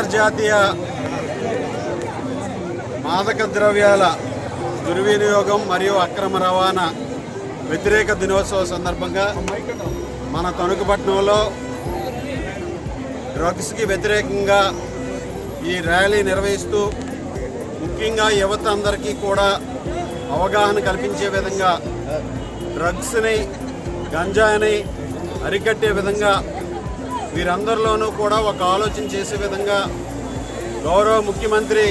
అంతర్జాతీయ మాదక ద్రవ్యాల దుర్వినియోగం మరియు అక్రమ రవాణా వ్యతిరేక దినోత్సవం సందర్భంగా మన తణుకుపట్నంలో డ్రగ్స్కి వ్యతిరేకంగా ఈ ర్యాలీ నిర్వహిస్తూ ముఖ్యంగా యువత అందరికీ కూడా అవగాహన కల్పించే విధంగా డ్రగ్స్ని గంజాని అరికట్టే విధంగా వీరందరిలోనూ కూడా ఒక ఆలోచన చేసే విధంగా గౌరవ ముఖ్యమంత్రి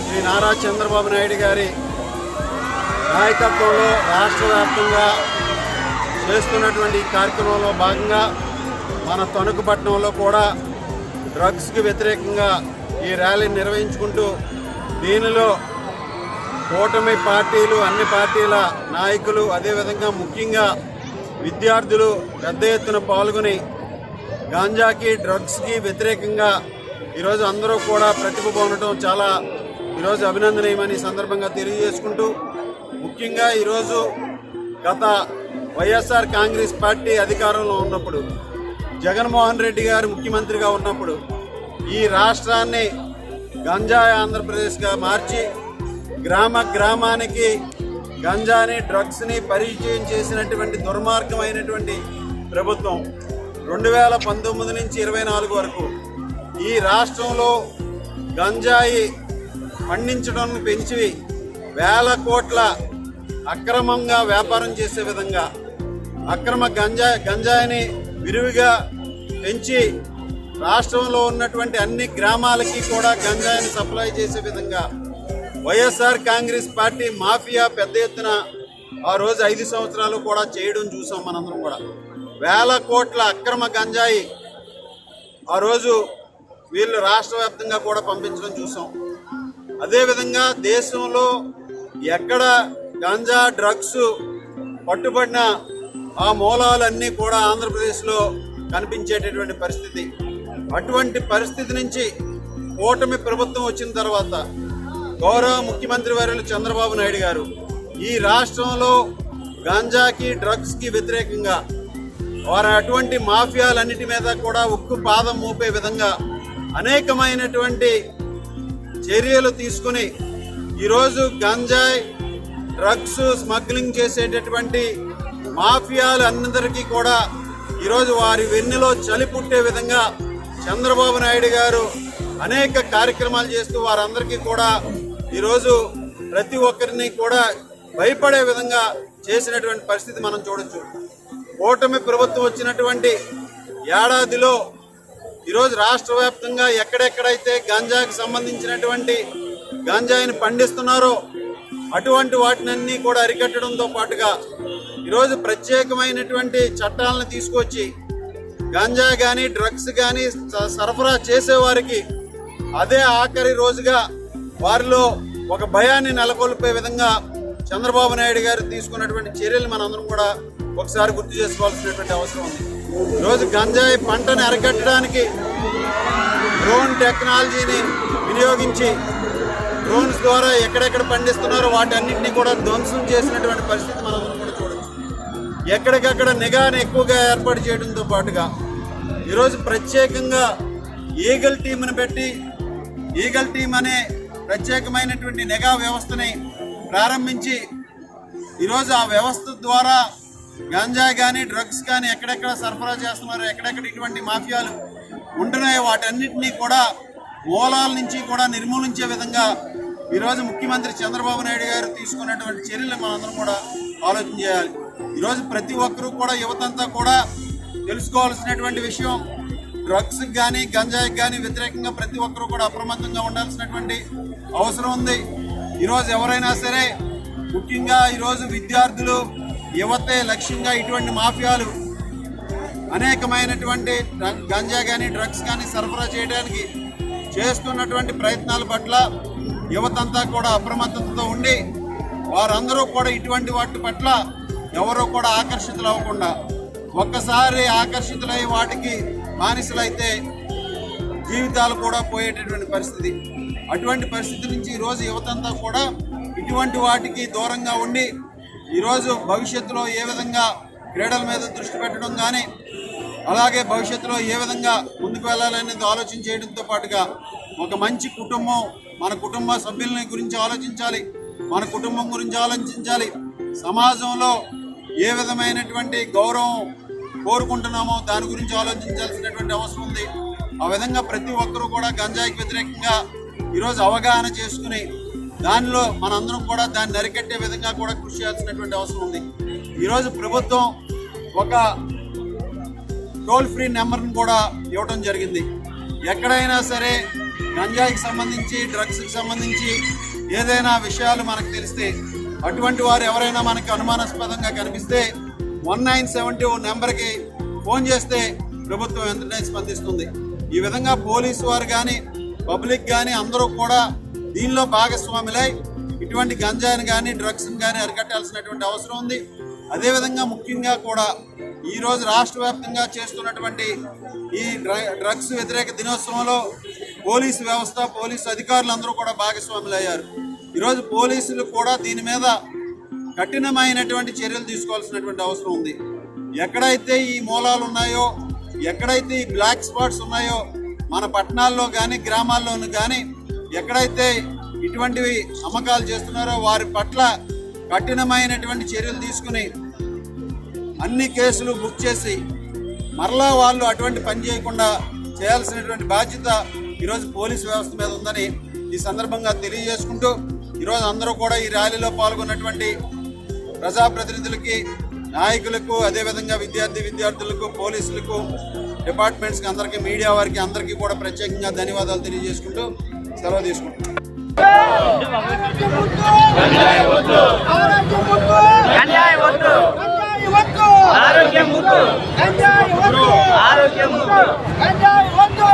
శ్రీ నారా చంద్రబాబు నాయుడు గారి నాయకత్వంలో రాష్ట్ర వ్యాప్తంగా చేస్తున్నటువంటి ఈ కార్యక్రమంలో భాగంగా మన తణుకుపట్నంలో కూడా డ్రగ్స్కి వ్యతిరేకంగా ఈ ర్యాలీని నిర్వహించుకుంటూ దీనిలో కూటమి పార్టీలు అన్ని పార్టీల నాయకులు అదేవిధంగా ముఖ్యంగా విద్యార్థులు పెద్ద ఎత్తున పాల్గొని గాంజాకి డ్రగ్స్కి వ్యతిరేకంగా ఈరోజు అందరూ కూడా ప్రతిభ ఉండటం చాలా ఈరోజు అభినందనీయమని సందర్భంగా తెలియజేసుకుంటూ ముఖ్యంగా ఈరోజు గత వైఎస్ఆర్ కాంగ్రెస్ పార్టీ అధికారంలో ఉన్నప్పుడు జగన్మోహన్ రెడ్డి గారు ముఖ్యమంత్రిగా ఉన్నప్పుడు ఈ రాష్ట్రాన్ని గంజాయి ఆంధ్రప్రదేశ్గా మార్చి గ్రామ గ్రామానికి గంజాని డ్రగ్స్ని పరిచయం చేసినటువంటి దుర్మార్గమైనటువంటి ప్రభుత్వం రెండు వేల పంతొమ్మిది నుంచి ఇరవై నాలుగు వరకు ఈ రాష్ట్రంలో గంజాయి పండించడం పెంచి వేల కోట్ల అక్రమంగా వ్యాపారం చేసే విధంగా అక్రమ గంజా గంజాయిని విరివిగా పెంచి రాష్ట్రంలో ఉన్నటువంటి అన్ని గ్రామాలకి కూడా గంజాయిని సప్లై చేసే విధంగా వైఎస్ఆర్ కాంగ్రెస్ పార్టీ మాఫియా పెద్ద ఎత్తున ఆ రోజు ఐదు సంవత్సరాలు కూడా చేయడం చూసాం మనందరం కూడా. వేల కోట్ల అక్రమ గంజాయి ఆ రోజు వీళ్ళు రాష్ట్ర వ్యాప్తంగా కూడా పంపించడం చూసాం. అదేవిధంగా దేశంలో ఎక్కడ గంజా డ్రగ్స్ పట్టుబడిన ఆ మూలాలన్నీ కూడా ఆంధ్రప్రదేశ్లో కనిపించేటటువంటి పరిస్థితి. అటువంటి పరిస్థితి నుంచి కూటమి ప్రభుత్వం వచ్చిన తర్వాత గౌరవ ముఖ్యమంత్రి వర్యులు చంద్రబాబు నాయుడు గారు ఈ రాష్ట్రంలో గాంజాకి డ్రగ్స్కి వ్యతిరేకంగా వారు అటువంటి మాఫియాలన్నిటి మీద కూడా ఉక్కు పాదం మోపే విధంగా అనేకమైనటువంటి చర్యలు తీసుకుని ఈరోజు గంజాయి డ్రగ్స్ స్మగ్లింగ్ చేసేటటువంటి మాఫియాలు అందరికీ కూడా ఈరోజు వారి వెన్నులో చలి పుట్టే విధంగా చంద్రబాబు నాయుడు గారు అనేక కార్యక్రమాలు చేస్తూ వారందరికీ కూడా ఈరోజు ప్రతి ఒక్కరిని కూడా భయపడే విధంగా చేసినటువంటి పరిస్థితి మనం చూడొచ్చు. కూటమి ప్రభుత్వం వచ్చినటువంటి ఏడాదిలో ఈరోజు రాష్ట్ర వ్యాప్తంగా ఎక్కడెక్కడైతే గాంజాకి సంబంధించినటువంటి గాంజాయిని పండిస్తున్నారో అటువంటి వాటినన్నీ కూడా అరికట్టడంతో పాటుగా ఈరోజు ప్రత్యేకమైనటువంటి చట్టాలను తీసుకొచ్చి గాంజా కానీ డ్రగ్స్ కానీ సరఫరా చేసేవారికి అదే ఆఖరి రోజుగా వారిలో ఒక భయాన్ని నెలకొల్పే విధంగా చంద్రబాబు నాయుడు గారు తీసుకున్నటువంటి చర్యలు మనందరం కూడా ఒకసారి గుర్తు చేసుకోవాల్సినటువంటి అవసరం ఉంది. ఈరోజు గంజాయి పంటను అరికట్టడానికి డ్రోన్ టెక్నాలజీని వినియోగించి డ్రోన్స్ ద్వారా ఎక్కడెక్కడ పండిస్తున్నారో వాటన్నింటినీ కూడా ధ్వంసం చేసినటువంటి పరిస్థితి మనం కూడా చూడవచ్చు ఎక్కడికక్కడ నిఘాను ఎక్కువగా ఏర్పాటు చేయడంతో పాటుగా ఈరోజు ప్రత్యేకంగా ఈగల్ టీంని పెట్టి ఈగల్ టీం అనే ప్రత్యేకమైనటువంటి నిఘా వ్యవస్థని ప్రారంభించి ఈరోజు ఆ వ్యవస్థ ద్వారా గంజా కానీ డ్రగ్స్ కానీ ఎక్కడెక్కడ సరఫరా చేస్తున్నారు ఎక్కడెక్కడ ఇటువంటి మాఫియాలు ఉంటున్నాయో వాటన్నిటినీ కూడా మూలాల నుంచి కూడా నిర్మూలించే విధంగా ఈరోజు ముఖ్యమంత్రి చంద్రబాబు నాయుడు గారు తీసుకున్నటువంటి చర్యలు మనందరం కూడా ఆలోచన చేయాలి. ఈరోజు ప్రతి ఒక్కరూ కూడా యువతంతా కూడా తెలుసుకోవాల్సినటువంటి విషయం డ్రగ్స్ కానీ గంజాయికి కానీ వ్యతిరేకంగా ప్రతి ఒక్కరూ కూడా అప్రమత్తంగా ఉండాల్సినటువంటి అవసరం ఉంది. ఈరోజు ఎవరైనా సరే ముఖ్యంగా ఈరోజు విద్యార్థులు యువతే లక్ష్యంగా ఇటువంటి మాఫియాలు అనేకమైనటువంటి గంజా కానీ డ్రగ్స్ కానీ సరఫరా చేయడానికి చేస్తున్నటువంటి ప్రయత్నాల పట్ల యువతంతా కూడా అప్రమత్తతతో ఉండి వారందరూ కూడా ఇటువంటి వాటి పట్ల ఎవరూ కూడా ఆకర్షితులు అవ్వకుండా ఒక్కసారి ఆకర్షితులై వాటికి బానిసలైతే జీవితాలు కూడా పోయేటటువంటి పరిస్థితి. అటువంటి పరిస్థితి నుంచి ఈరోజు యువతంతా కూడా ఇటువంటి వాటికి దూరంగా ఉండి ఈరోజు భవిష్యత్తులో ఏ విధంగా క్రీడల మీద దృష్టి పెట్టడం కానీ అలాగే భవిష్యత్తులో ఏ విధంగా ముందుకు వెళ్ళాలనేది ఆలోచన చేయడంతో పాటుగా ఒక మంచి కుటుంబం మన కుటుంబ సభ్యులని గురించి ఆలోచించాలి మన కుటుంబం గురించి ఆలోచించాలి. సమాజంలో ఏ విధమైనటువంటి గౌరవం కోరుకుంటున్నామో దాని గురించి ఆలోచించాల్సినటువంటి అవసరం ఉంది. ఆ విధంగా ప్రతి ఒక్కరూ కూడా గంజాయికి వ్యతిరేకంగా ఈరోజు అవగాహన చేసుకుని దానిలో మనందరం కూడా దాన్ని అరికట్టే విధంగా కూడా కృషి చేయాల్సినటువంటి అవసరం ఉంది. ఈరోజు ప్రభుత్వం ఒక టోల్ ఫ్రీ నెంబర్ని కూడా ఇవ్వడం జరిగింది. ఎక్కడైనా సరే గంజాయికి సంబంధించి డ్రగ్స్కి సంబంధించి ఏదైనా విషయాలు మనకు తెలిస్తే అటువంటి వారు ఎవరైనా మనకి అనుమానాస్పదంగా కనిపిస్తే వన్ నైన్ సెవెన్ టూ నెంబర్కి ఫోన్ చేస్తే ప్రభుత్వం వెంటనే స్పందిస్తుంది. ఈ విధంగా పోలీసు వారు కానీ పబ్లిక్ కానీ అందరూ కూడా దీనిలో భాగస్వాములై ఇటువంటి గంజాయిని కానీ డ్రగ్స్ని కానీ అరికట్టాల్సినటువంటి అవసరం ఉంది. అదేవిధంగా ముఖ్యంగా కూడా ఈరోజు రాష్ట్ర వ్యాప్తంగా చేస్తున్నటువంటి ఈ డ్ర- డ్రగ్స్ వ్యతిరేక దినోత్సవంలో పోలీసు వ్యవస్థ పోలీసు అధికారులు అందరూ కూడా భాగస్వాములు అయ్యారు ఈరోజు పోలీసులు కూడా దీని మీద కఠినమైనటువంటి చర్యలు తీసుకోవాల్సినటువంటి అవసరం ఉంది. ఎక్కడైతే ఈ మూలాలు ఉన్నాయో ఎక్కడైతే ఈ బ్లాక్ స్పాట్స్ ఉన్నాయో మన పట్టణాల్లో కానీ గ్రామాల్లోనూ కానీ ఎక్కడైతే ఇటువంటివి అమ్మకాలు చేస్తున్నారో వారి పట్ల కఠినమైనటువంటి చర్యలు తీసుకుని అన్ని కేసులు బుక్ చేసి మరలా వాళ్ళు అటువంటి పని చేయకుండా చేయాల్సినటువంటి బాధ్యత ఈరోజు పోలీస్ వ్యవస్థ మీద ఉందని ఈ సందర్భంగా తెలియజేసుకుంటూ ఈరోజు అందరూ కూడా ఈ ర్యాలీలో పాల్గొన్నటువంటి ప్రజాప్రతినిధులకి నాయకులకు అదేవిధంగా విద్యార్థి విద్యార్థులకు పోలీసులకు డిపార్ట్మెంట్స్కి అందరికీ మీడియా వారికి అందరికీ కూడా ప్రత్యేకంగా ధన్యవాదాలు తెలియజేసుకుంటూ సెలవు తీసుకుంటున్నాను గంజాయి వద్దు ఆరోగ్యం ముద్దు ఆరోగ్యం ముద్దు